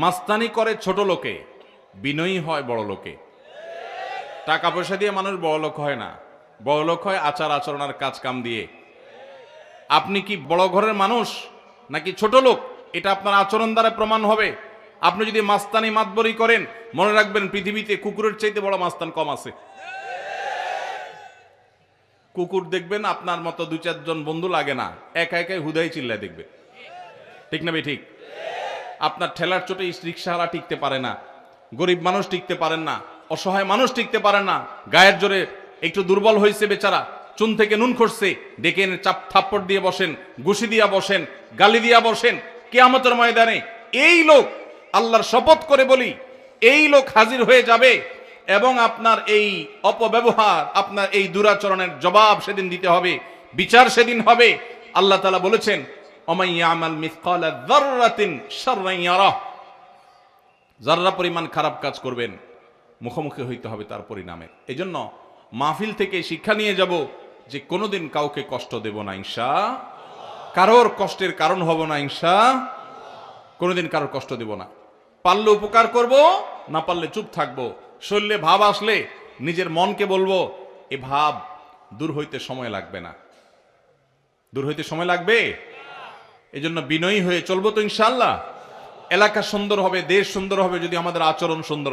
মাস্তানি করে ছোট লোকে, বিনয়ী হয় বড় লোকে। টাকা পয়সা দিয়ে মানুষ বড় লোক হয় না। বড় লোক হয় আচার আচরণ আর কাজ কাম দিয়ে। আপনি কি বড় ঘরের মানুষ নাকি ছোট লোক? এটা আপনার আচরণ দ্বারা প্রমাণ হবে। আপনি যদি মাস্তানি মাতবরি করেন, মনে রাখবেন পৃথিবীতে কুকুরের চাইতে বড় মাস্তান কম আছে। কুকুর দেখবেন আপনার মতো দু চারজন বন্ধু লাগে না। একা একাই হুদাই চিল্লায় দেখবে। ঠিক না ভাই, ঠিক? আপনার ঠেলার চোটে রিক্সাওয়ালা টিকতে পারে না, গরিব মানুষ টিকতে পারেন না, অসহায় মানুষ টিকতে পারে না, গায়ের জোরে একটু দুর্বল হয়েছে বেচারা, চুন থেকে নুন খসছে, ডেকে এনে চাপ থাপ্পড় দিয়ে বসেন, ঘুষি দিয়া বসেন, গালি দিয়া বসেন, কেয়ামতের ময়দানে এই লোক আল্লাহর শপথ করে বলি, এই লোক হাজির হয়ে যাবে এবং আপনার এই অপব্যবহার, আপনার এই দুরাচরণের জবাব সেদিন দিতে হবে, বিচার সেদিন হবে। আল্লাহ তালা বলেছেন অমাইয়ামাল পরিমাণ খারাপ কাজ করবেন, মুখোমুখি হইতে হবে তার পরিণামে। এজন্য মাহফিল থেকে শিক্ষা নিয়ে যাব যে কোনোদিন কাউকে কষ্ট দেব না, ইনশা কারোর কষ্টের কারণ হব না, ইনশা কোনোদিন কারোর কষ্ট দেব না। পারলে উপকার করব, না পারলে চুপ থাকব। শরীরে ভাব আসলে নিজের মনকে বলব, এ ভাব দূর হইতে সময় লাগবে না। দূর হইতে সময় লাগবে? এজন্য বিনয়ী হয়ে চলবো তো ইনশাল্লাহ এলাকা সুন্দর হবে, দেশ সুন্দর হবে যদি আমাদের আচরণ সুন্দর